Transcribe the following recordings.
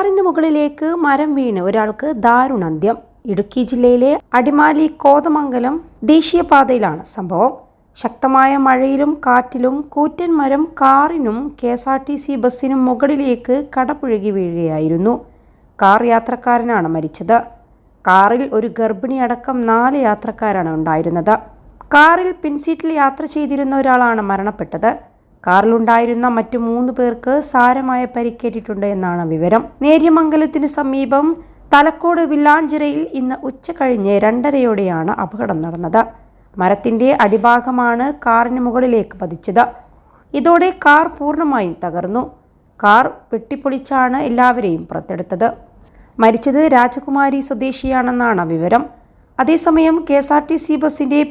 കാറിന് മുകളിലേക്ക് മരം വീണ് ഒരാൾക്ക് ദാരുണന്ത്യം. ഇടുക്കി ജില്ലയിലെ അടിമാലി കോതമംഗലം ദേശീയപാതയിലാണ് സംഭവം. ശക്തമായ മഴയിലും കാറ്റിലും കൂറ്റൻ മരം കാറിനും K S R T C ബസ്സിനും മുകളിലേക്ക് കടപുഴകി വീഴുകയായിരുന്നു. കാർ യാത്രക്കാരനാണ് മരിച്ചത്. കാറിൽ ഒരു ഗർഭിണി അടക്കം നാല് യാത്രക്കാരാണ് ഉണ്ടായിരുന്നത്. കാറിൽ പിൻസീറ്റിൽ യാത്ര ചെയ്തിരുന്ന ഒരാളാണ് മരണപ്പെട്ടത്. കാറിലുണ്ടായിരുന്ന മറ്റു മൂന്ന് പേർക്ക് സാരമായ പരിക്കേറ്റിട്ടുണ്ട് എന്നാണ് വിവരം. നേര്യമംഗലത്തിന് സമീപം തലക്കോട് വില്ലാഞ്ചിറയിൽ ഇന്ന് ഉച്ച കഴിഞ്ഞ് രണ്ടരയോടെയാണ് അപകടം നടന്നത്. മരത്തിന്റെ അടിഭാഗമാണ് കാറിന് മുകളിലേക്ക് പതിച്ചത്. ഇതോടെ കാർ പൂർണമായും തകർന്നു. കാർ വെട്ടിപ്പൊളിച്ചാണ് എല്ലാവരെയും പുറത്തെടുത്തത്. മരിച്ചത് രാജകുമാരി സ്വദേശിയാണെന്നാണ് വിവരം. അതേസമയം K S R T C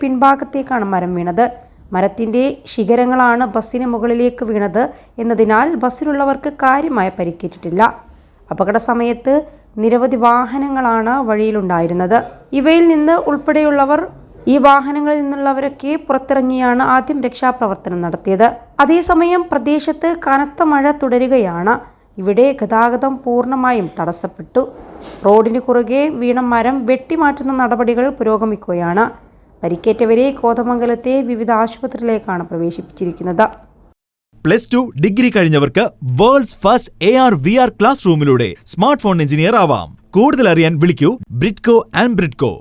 പിൻഭാഗത്തേക്കാണ് മരം വീണത്. മരത്തിന്റെ ശിഖരങ്ങളാണ് ബസ്സിന് മുകളിലേക്ക് വീണത് എന്നതിനാൽ ബസ്സിലുള്ളവർക്ക് കാര്യമായ പരിക്കേറ്റിട്ടില്ല. അപകട സമയത്ത് നിരവധി വാഹനങ്ങളാണ് വഴിയിലുണ്ടായിരുന്നത്. ഇവയിൽ നിന്ന് ഉൾപ്പെടെയുള്ളവർ ഈ വാഹനങ്ങളിൽ നിന്നുള്ളവരൊക്കെ പുറത്തിറങ്ങിയാണ് ആദ്യം രക്ഷാപ്രവർത്തനം നടത്തിയത്. അതേസമയം പ്രദേശത്ത് കനത്ത മഴ തുടരുകയാണ്. ഇവിടെ ഗതാഗതം പൂർണമായും തടസ്സപ്പെട്ടു. റോഡിന് കുറുകെ വീണ മരം വെട്ടിമാറ്റുന്ന നടപടികൾ പുരോഗമിക്കുകയാണ്. പരിക്കേറ്റവരെ കോതമംഗലത്തെ വിവിധ ആശുപത്രിയിലേക്കാണ് പ്രവേശിപ്പിച്ചിരിക്കുന്നത്. Plus two degree കഴിഞ്ഞവർക്ക് world's first A R V R class റൂമിലൂടെ smart phone engineer ആവാം. കൂടുതൽ അറിയാൻ വിളിക്കൂ ബ്രിഡ്കോ ആൻഡ് ബ്രിഡ്കോ.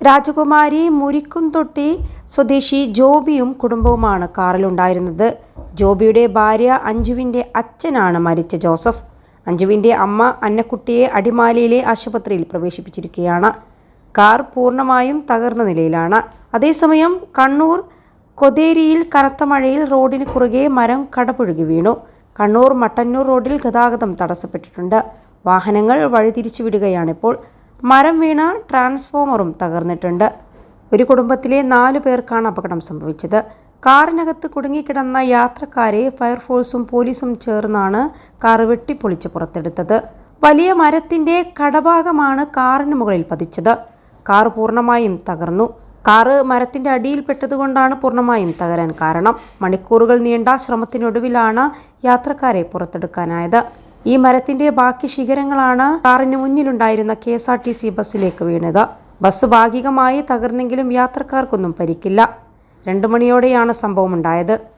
രാജകുമാരി മുരിക്കുംതൊട്ടി സ്വദേശി ജോബിയും കുടുംബവുമാണ് കാറിലുണ്ടായിരുന്നത്. ജോബിയുടെ ഭാര്യ അഞ്ജുവിന്റെ അച്ഛനാണ് മരിച്ച ജോസഫ്. അഞ്ജുവിന്റെ അമ്മ അന്നക്കുട്ടിയെ അടിമാലിയിലെ ആശുപത്രിയിൽ പ്രവേശിപ്പിച്ചിരിക്കുകയാണ്. കാർ പൂർണമായും തകർന്ന നിലയിലാണ്. അതേസമയം കണ്ണൂർ കൊതേരിയിൽ കനത്ത മഴയിൽ റോഡിന് കുറുകെ മരം കടപുഴുകി വീണു. കണ്ണൂർ മട്ടന്നൂർ റോഡിൽ ഗതാഗതം തടസ്സപ്പെട്ടിട്ടുണ്ട്. വാഹനങ്ങൾ വഴിതിരിച്ചു വിടുകയാണിപ്പോൾ. മരം വീണ ട്രാൻസ്ഫോമറും തകർന്നിട്ടുണ്ട്. ഒരു കുടുംബത്തിലെ നാലു പേർക്കാണ് അപകടം സംഭവിച്ചത്. കാറിനകത്ത് കുടുങ്ങിക്കിടന്ന യാത്രക്കാരെ ഫയർഫോഴ്സും പോലീസും ചേർന്നാണ് കാർ വെട്ടിപ്പൊളിച്ച് പുറത്തെടുത്തത്. വലിയ മരത്തിന്റെ കടഭാഗമാണ് കാറിന് മുകളിൽ പതിച്ചത്. കാർ പൂർണമായും തകർന്നു. കാറ് മരത്തിന്റെ അടിയിൽപ്പെട്ടതുകൊണ്ടാണ് പൂർണമായും തകരാൻ കാരണം. മണിക്കൂറുകൾ നീണ്ട ശ്രമത്തിനൊടുവിലാണ് യാത്രക്കാരെ പുറത്തെടുക്കാനായത്. ഈ മരത്തിന്റെ ബാക്കി ശിഖരങ്ങളാണ് കാറിന് മുന്നിലുണ്ടായിരുന്ന K S R T C ബസ്സിലേക്ക് വീണത്. ബസ് ഭാഗികമായി തകർന്നെങ്കിലും യാത്രക്കാർക്കൊന്നും പരിക്കില്ല. രണ്ടു മണിയോടെയാണ് സംഭവമുണ്ടായത്.